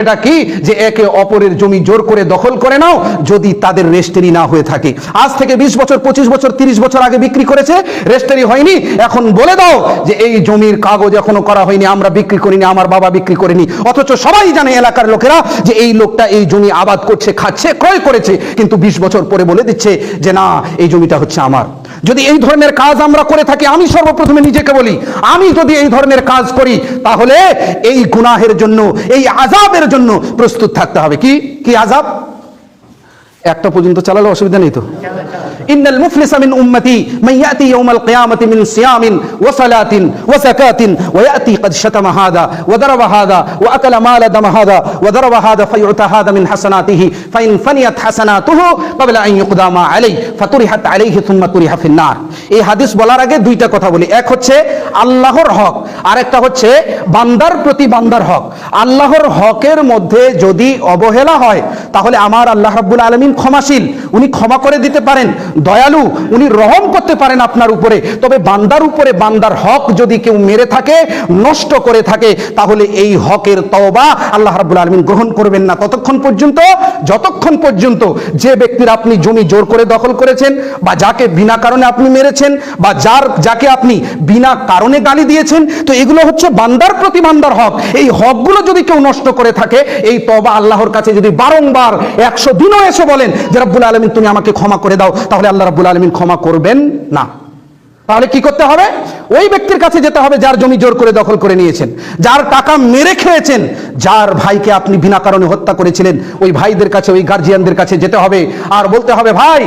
এটা কি? যে একে অপরের জমি জোর করে দখল করে নাও, যদি তাদের রেস্টেরি না হয়ে থাকে। আজ থেকে বিশ বছর, পঁচিশ বছর, তিরিশ বছর আগে বিক্রি করেছে, রেস্টেরি হয়নি। এখন বলে দাও যে এই জমির কাগজ এখনও করা হয়নি, আমরা বিক্রি করিনি, আমার বাবা বিক্রি করেনি। অথচ সবাই জানে এলাকার লোকেরা যে এই লোকটা এই জমি আবাদ করছে, খাচ্ছে, ক্রয় করেছে। কিন্তু বিশ বছর পরে বলে দিচ্ছে যে না, এই জমিটা হচ্ছে আমার। যদি এই ধরনের কাজ আমরা করে থাকি, আমি সর্বপ্রথমে নিজেকে বলি, আমি যদি এই ধরনের কাজ করি, তাহলে এই গুনাহের জন্য, এই আজাবের জন্য প্রস্তুত থাকতে হবে। কি? কি আজাব একটা পর্যন্ত চালালে অসুবিধা নেই তো? ইন্নাল মুফলিসা মিন উম্মতি মান ইয়াতি ইয়াউমাল কিয়ামাতি মিন সিয়ামিন ওয়া সালাতিন ওয়া যাকাতিন ওয়া ইয়াতি قد شتم هذا وضرب هذا واكل مال دم هذا وضرب هذا فيعطى هذا من حسناته فان فنيت حسناته قبل ان يقضى ما عليه فطرحت عليه ثم طرح في النار এই হাদিস বলার আগে দুইটা কথা বলি এক হচ্ছে আল্লাহর হক আরেকটা হচ্ছে বান্দার প্রতি বান্দার হক আল্লাহর হকের মধ্যে যদি অবহেলা হয় তাহলে আমার আল্লাহ রাব্বুল আলামিন ক্ষমাশীল উনি ক্ষমা করে দিতে পারেন দয়ালু, উনি রহম করতে পারেন আপনার উপরে। তবে বান্দার উপরে বান্দার হক যদি কেউ মেরে থাকে, নষ্ট করে থাকে, তাহলে এই হকের তওবা আল্লাহ রাব্বুল আলামিন গ্রহণ করবেন না। ততক্ষণ পর্যন্ত, যতক্ষণ পর্যন্ত যে ব্যক্তির আপনি জমি জোর করে দখল করেছেন, বা যাকে বিনা কারণে আপনি মেরেছেন, বা যার, যাকে আপনি বিনা কারণে গালি দিয়েছেন, তো এগুলো হচ্ছে বান্দার প্রতি বান্দার হক। এই হকগুলো যদি কেউ নষ্ট করে থাকে, এই তবা আল্লাহর কাছে যদি বারংবার, একশো দিনও এসে বলেন যে, রব্বুল আলমিন, তুমি আমাকে ক্ষমা করে দাও। তাহলে আল্লাহ রাবুল আলমিন ক্ষমা করবেন না। তাহলে কি করতে হবে? ওই ব্যক্তির কাছে যেতে হবে যার জমি জোর করে দখল করে নিয়েছেন, যার টাকা মেরে খেয়েছেন, যার ভাইকে আপনি বিনা কারণে হত্যা করেছিলেন, ওই ভাইদের কাছে, ওই গার্জিয়ানদের কাছে যেতে হবে। আর বলতে হবে, ভাই,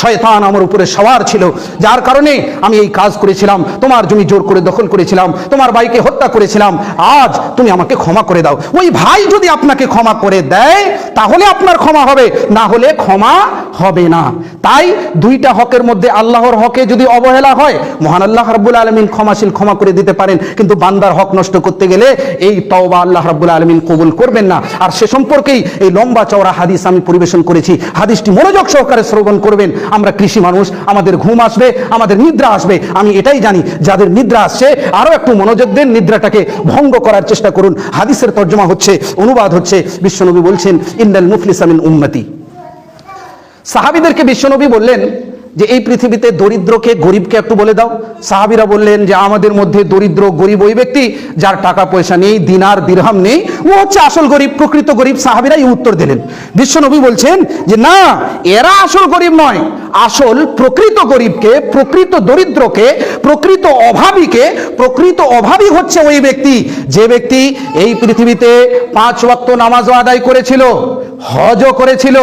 শয়তান আমার উপরে সওয়ার ছিল, যার কারণে আমি এই কাজ করেছিলাম, তোমার জমি জোর করে দখল করেছিলাম, তোমার ভাইকে হত্যা করেছিলাম, আজ তুমি আমাকে ক্ষমা করে দাও। ওই ভাই যদি আপনাকে ক্ষমা করে দেয়, তাহলে আপনার ক্ষমা হবে, না হলে ক্ষমা হবে না। তাই দুইটা হকের মধ্যে আল্লাহর হকে যদি অবহেলা হয়, মহান আল্লাহ রাব্বুল আলমিন ক্ষমাশীল ক্ষমা করে দিতে পারেন, কিন্তু বান্দার হক নষ্ট করতে গেলে এই তওবা আল্লাহ রাব্বুল আলমিন কবুল করবেন না। আর সে সম্পর্কেই এই লম্বা চওড়া হাদিস আমি পরিবেশন করেছি। হাদিসটি মনোযোগ সহকারে শ্রবণ করবেন। আমরা কৃষি মানুষ, আমাদের ঘুম আসবে, আমাদের নিদ্রা আসবে। আমি এটাই জানি, যাদের নিদ্রা আসছে আরও একটু মনোযোগ দেন, নিদ্রাটাকে ভঙ্গ করার চেষ্টা করুন। হাদিসের তর্জমা হচ্ছে, অনুবাদ হচ্ছে, বিশ্বনবী বলছেন ইন্দাল মুফলিসামিন উম্মতি। সাহাবিদেরকে বিশ্বনবী বললেন যে এই পৃথিবীতে দরিদ্রকে, গরিবকে একটু বলে দাও। সাহাবিরা বললেন যে, আমাদের মধ্যে দরিদ্র, গরিব ওই ব্যক্তি যার টাকা পয়সা নেই, দিনার দিরহাম নেই। ও হচ্ছে আসল গরিব, প্রকৃত গরিব। সাহাবিরা এই উত্তর দিলেন। বিশ্বনবী বলছেন যে, না, এরা আসল গরিব নয়। আসল প্রকৃত গরিবকে, প্রকৃত দরিদ্রকে, প্রকৃত অভাবীকে, প্রকৃত অভাবী হচ্ছে ওই ব্যক্তি। যে ব্যক্তি এই পৃথিবীতে পাঁচ ওয়াক্ত নামাজও আদায় করেছিল, হজও করেছিল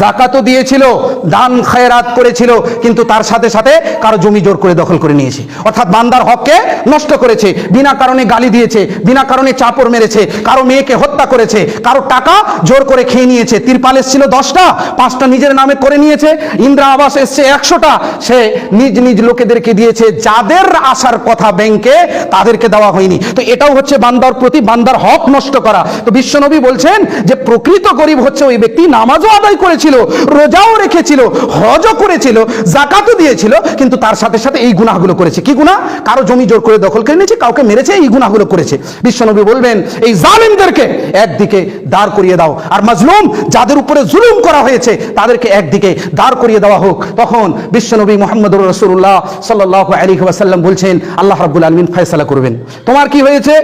জাকাতও দিয়েছিল দান খায়রাত করেছিল কিন্তু তার সাথে সাথে কারও জমি জোর করে দখল করে নিয়েছে। অর্থাৎ বান্দার হককে নষ্ট করেছে, বিনা কারণে গালি দিয়েছে, বিনা কারণে চাপড় মেরেছে, কারও মেয়েকে হত্যা করেছে, কারও টাকা জোর করে খেয়ে নিয়েছে। তিরপাল এসেছিল দশটা, পাঁচটা নিজের নামে করে নিয়েছে, ইন্দিরা আবাস এসছে একশোটা। সে নিজ নিজ লোকেদেরকে দিয়েছে, যাদের আসার কথা ব্যাংকে তাদেরকে দেওয়া হয়নি। তো এটাও হচ্ছে বান্দার প্রতি, বান্দার হক নষ্ট করা। তো বিশ্বনবী বলছেন যে, প্রকৃত গরিব হচ্ছে ওই ব্যক্তি, নামাজও আদায় করেছিল, রোজাও রেখেছিল, হজও করেছিল জাকাতও দিয়েছিল, কিন্তু তার সাথে সাথে এই গুনাহগুলো করেছে। কি গুনাহ? কারও জমি জোর করে দখল করে নিয়েছে, কাউকে মেরেছে, এই গুনাহগুলো করেছে। বিশ্বনবী বলবেন, এই জালিমদেরকে একদিকে দাঁড় করিয়ে দাও। আর মাজলুম যাদের উপরে জুলুম করা হয়েছে, তাদেরকে একদিকে দাঁড় করিয়ে দেওয়া হোক। তখন বিশ্বনবী মোহাম্মদ রসুল্লাহ সাল্লাহ আলী ওয়াসাল্লাম বলছেন, আল্লাহ রাব্বুল আলমিন ফয়সালা করবেন। তোমার কি হয়েছে?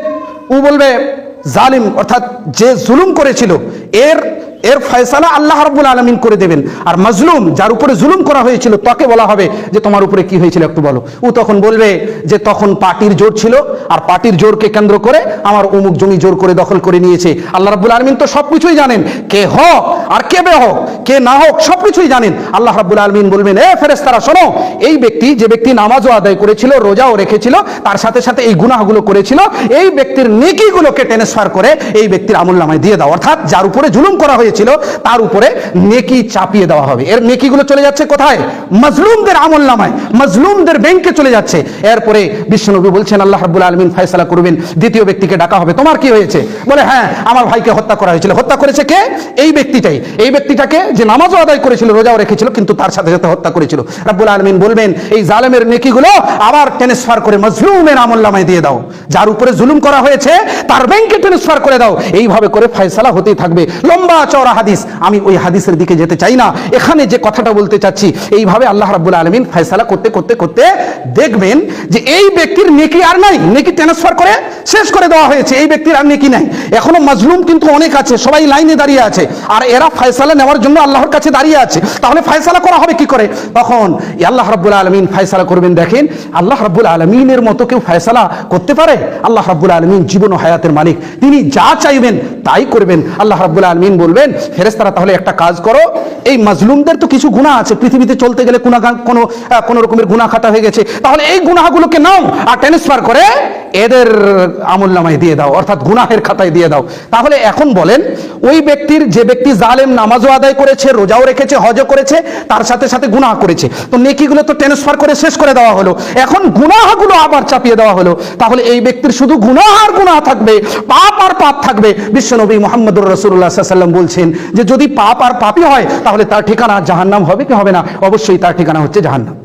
ও বলবে, জালিম, অর্থাৎ যে জুলুম করেছিল, এর এর ফয়সালা আল্লাহ রাব্বুল আলমিন করে দেবেন। আর মাজলুম, যার উপরে জুলুম করা হয়েছিল, তাকে বলা হবে যে, তোমার উপরে কি হয়েছিল একটু বলো। ও তখন বলবে যে, তখন পার্টির জোর ছিল, আর পার্টির জোরকে কেন্দ্র করে আমার অমুক জমি জোর করে দখল করে নিয়েছে। আল্লাহ রাব্বুল আলমিন তো সব কিছুই জানেন। কে হক আর কে বে হোক, কে না হোক সব কিছুই জানেন। আল্লাহ রাব্বুল আলমিন বলবেন, এ ফেরেস্তারা শোনো, এই ব্যক্তি যে ব্যক্তি নামাজও আদায় করেছিল, রোজাও রেখেছিল, তার সাথে সাথে এই গুনাহগুলো করেছিল, এই ব্যক্তির নেকিগুলোকে ট্রান্সফার করে এই ব্যক্তির আমল নামায় দিয়ে দাও। অর্থাৎ যার উপরে জুলুম করা হয়েছে হয়েছিল, তার উপরে নেকি চাপিয়ে দেওয়া হবে। এর নেকিগুলো চলে যাচ্ছে কোথায়? মজলুমদের আমল নামায় মজলুমদের ব্যাংকে চলে যাচ্ছে। এরপরে বিশ্বনবী বলছেন, আল্লাহ রাব্বুল আলমিন ফয়সালা করবেন, দ্বিতীয় ব্যক্তিকে ডাকা হবে। তোমার কি হয়েছে? বলে হ্যাঁ আমার ভাইকে হত্যা করা হয়েছিল। হত্যা করেছে কে? এই ব্যক্তিটাই। এই ব্যক্তিটাকে যে নামাজও আদায় করেছিল, রোজাও রেখেছিল, কিন্তু তার সাথে সাথে হত্যা করেছিল। রাব্বুল আলমিন বলবেন, এই জালেমের নেকিগুলো আবার ট্রান্সফার করে মজলুমের আমল নামায় দিয়ে দাও। যার উপরে জুলুম করা হয়েছে, তার ব্যাংকে ট্রান্সফার করে দাও। এইভাবে করে ফয়সালা হতেই থাকবে। লম্বা চওড়া হাদিস। আমি ওই হাদিসের দিকে যেতে চাই না। এখানে যে কথাটা বলতে চাচ্ছি, এইভাবে আল্লাহ রাব্বুল আলমিন ফয়সালা করতে করতে করতে দেখবেন যে এই ব্যক্তির নেকি আর নাই। নেকি ট্রান্সফার করে শেষ করে দেওয়া হয়েছে। এই ব্যক্তির আর নেকি নাই। এখনও মাজলুম কিন্তু অনেক আছে, সবাই লাইনে দাঁড়িয়ে আছে। আর এরা ফয়সালা নেওয়ার জন্য আল্লাহর কাছে দাঁড়িয়ে আছে। তাহলে ফয়সালা করা হবে কি করে? তখন আল্লাহ রাব্বুল আলমিন ফয়সালা করবেন দেখেন, আল্লাহ রাব্বুল আলমিনের মতো কেউ ফয়সালা করতে পারে? আল্লাহ রাব্বুল আলমিন জীবন ও হায়াতের মালিক। তিনি যা চাইবেন তাই করবেন। আল্লাহ রাব্বুল আলমিন বলবেন ফেরেস্তারা তাহলে একটা কাজ করো। এই মাজলুমদের তো কিছু গুণা আছে। পৃথিবীতে চলতে গেলে কোনো কোনো কোনো রকমের গুণা খাটা হয়ে গেছে। তাহলে এই গুনাহগুলোকে নাও আর ট্রান্সফার করে এদের আমল নামায় দিয়ে দাও, অর্থাৎ গুনাহের খাতায় দিয়ে দাও। তাহলে এখন বলেন, ওই ব্যক্তির, যে ব্যক্তি জালেম, নামাজও আদায় করেছে, রোজাও রেখেছে, হজও করেছে, তার সাথে সাথে গুনাহ করেছে। তো নেকিগুলো তো ট্রান্সফার করে শেষ করে দেওয়া হলো। এখন গুনাহগুলো আবার চাপিয়ে দেওয়া হলো। তাহলে এই ব্যক্তির শুধু গুনাহ আর গুনাহ থাকবে, পাপ আর পাপ থাকবে। বিশ্বনবী মোহাম্মদুর রসুল্লাহ সাল্লাম বলছেন যে যদি পাপ আর পাপই হয়, তাহলে তার ঠিকানা জাহান্নাম হবে কি হবে না? অবশ্যই তার ঠিকানা হচ্ছে জাহান্নাম।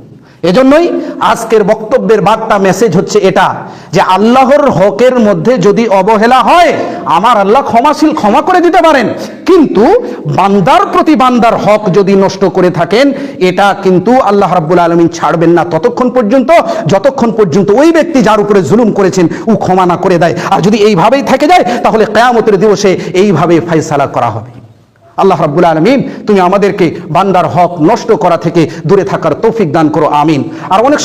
এজন্যই আজকের বক্তব্যের বার্তা মেসেজ হচ্ছে এটা, যে আল্লাহর হকের মধ্যে যদি অবহেলা হয়, আমার আল্লাহ ক্ষমাশীল ক্ষমা করে দিতে পারেন। কিন্তু বান্দার প্রতি বান্দার হক যদি নষ্ট করে থাকেন, এটা কিন্তু আল্লাহ রাব্বুল আলমিন ছাড়বেন না। ততক্ষণ পর্যন্ত, যতক্ষণ পর্যন্ত ওই ব্যক্তি যার উপরে জুলুম করেছেন, ও ক্ষমা না করে দেয়। আর যদি এইভাবেই থেকে যায়, তাহলে কেয়ামতের দিবসে এইভাবে ফাইসালা করা হবে। আল্লাহ রাব্বুল আলমিন, তুমি আমাদেরকে বান্দার হক নষ্ট করা থেকে দূরে থাকার তৌফিক দান করো, আমিন। আর অনেক